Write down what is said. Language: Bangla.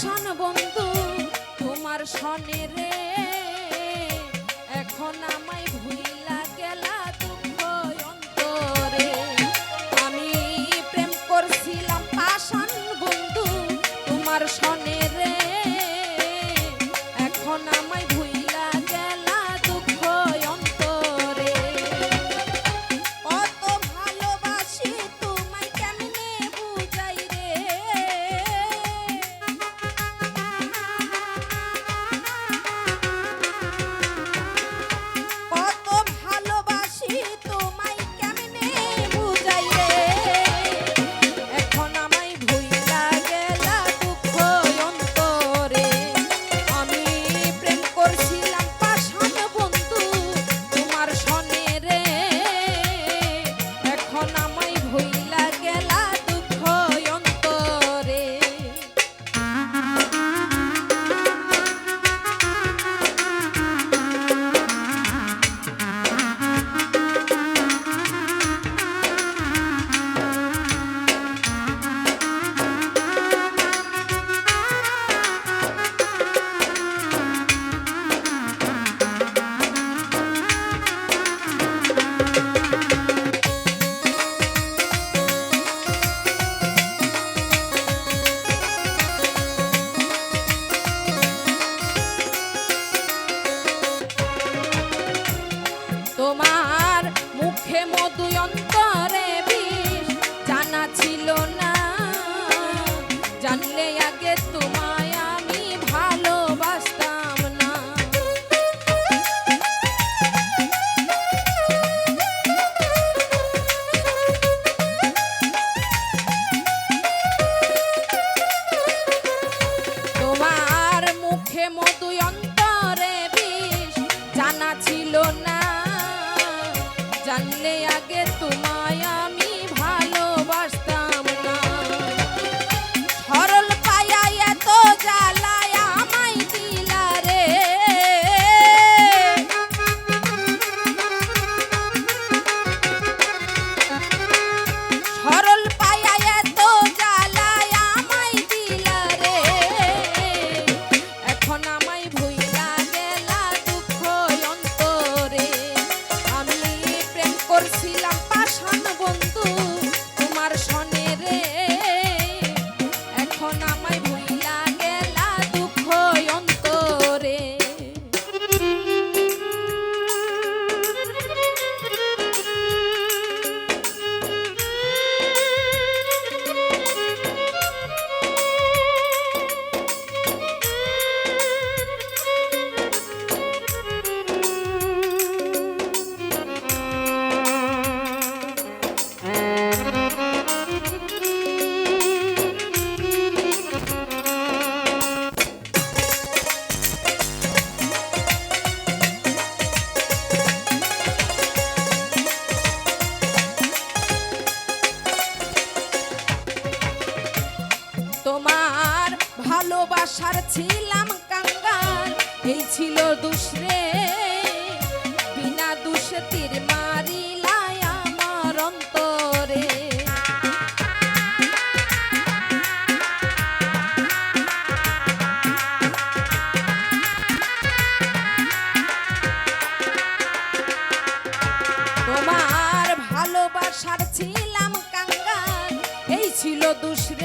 শান বন্ধু তোমার শনে রে এখন আমায় ভুলি চোখে মতো অন্তরে বিষ জানা ছিল না জানলে আগে ভালোবাসার ছিলাম কাঙ্গাল, এই ছিল দুসরে। বিনা দুষে তীর আমার অন্তরে। তোমার ভালোবাসার ছিলাম কাঙ্গাল, এই ছিল দুসরে।